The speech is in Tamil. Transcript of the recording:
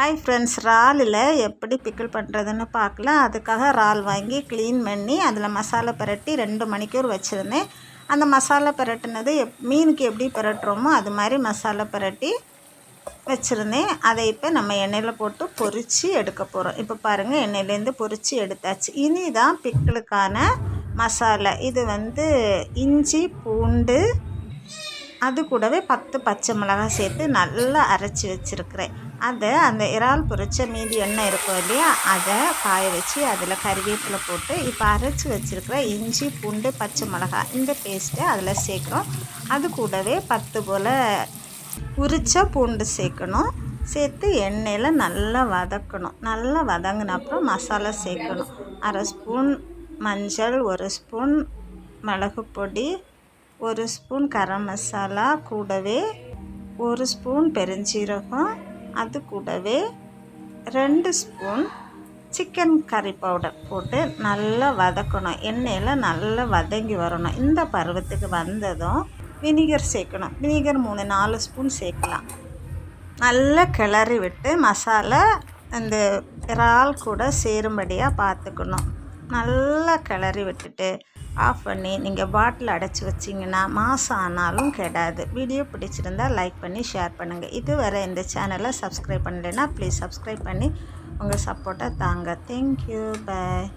ஹாய் ஃப்ரெண்ட்ஸ் இறாலில் எப்படி பிக்கிள் பண்ணுறதுன்னு பார்க்கலாம். அதுக்காக இறால் வாங்கி க்ளீன் பண்ணி அதில் மசாலா பிரட்டி ரெண்டு மணிக்கூர் வச்சுருந்தேன். அந்த மசாலா பிரட்டினது எப் மீனுக்கு எப்படி பிரட்டுறோமோ அது மாதிரி மசாலா பிரட்டி வச்சுருந்தேன். அதை இப்போ நம்ம எண்ணெயில் போட்டு பொரித்து எடுக்க போகிறோம் இப்போ பாருங்கள் எண்ணெயிலேருந்து பொரித்து எடுத்தாச்சு. இனி தான் பிக்கிளுக்கான மசாலா. இது வந்து இஞ்சி பூண்டு அது கூடவே பத்து பச்சை மிளகாய் சேர்த்து நல்லா அரைச்சி வச்சுருக்கிறேன். அதை அந்த இறால் பொரிச்ச மீதி எண்ணெய் இருக்கும் இல்லையா அதை காய வச்சு அதில் கறிவேப்பிலை போட்டு இப்போ அரைச்சி வச்சுருக்கிற இஞ்சி பூண்டு பச்சை மிளகாய் இந்த பேஸ்ட்டை அதில் சேர்க்குறோம் அது கூடவே பத்து போல் உரிச்ச பூண்டு சேர்க்கணும். சேர்த்து எண்ணெயில் நல்லா வதக்கணும். நல்லா வதங்கின அப்புறம் மசாலா சேர்க்கணும். அரை ஸ்பூன் மஞ்சள் ஒரு ஸ்பூன் மிளகு பொடி ஒரு ஸ்பூன் கரம் மசாலா கூடவே ஒரு ஸ்பூன் பெருஞ்சீரகம் அது கூடவே ரெண்டு ஸ்பூன் சிக்கன் கறி பவுடர் போட்டு நல்லா வதக்கணும். எண்ணெயில் நல்லா வதங்கி வரணும். இந்த பருவத்துக்கு வந்ததும் வினிகர் சேர்க்கணும். வினிகர் மூணு நாலு ஸ்பூன் சேர்க்கலாம். நல்லா கிளறி விட்டு மசாலா அந்த இறால் கூட சேரும்படியாக பார்த்துக்கணும். நல்லா கிளறி விட்டுட்டு ஆஃப் பண்ணி நீங்கள் பாட்டில் அடைச்சி வச்சிங்கன்னா மாதம் ஆனாலும் கெடாது. வீடியோ பிடிச்சிருந்தால் லைக் பண்ணி ஷேர் பண்ணுங்கள் இதுவரை இந்த சேனலை சப்ஸ்கிரைப் பண்ணலைன்னா ப்ளீஸ் சப்ஸ்கிரைப் பண்ணி உங்கள் சப்போர்ட்டை தாங்க. Thank you. பாய்.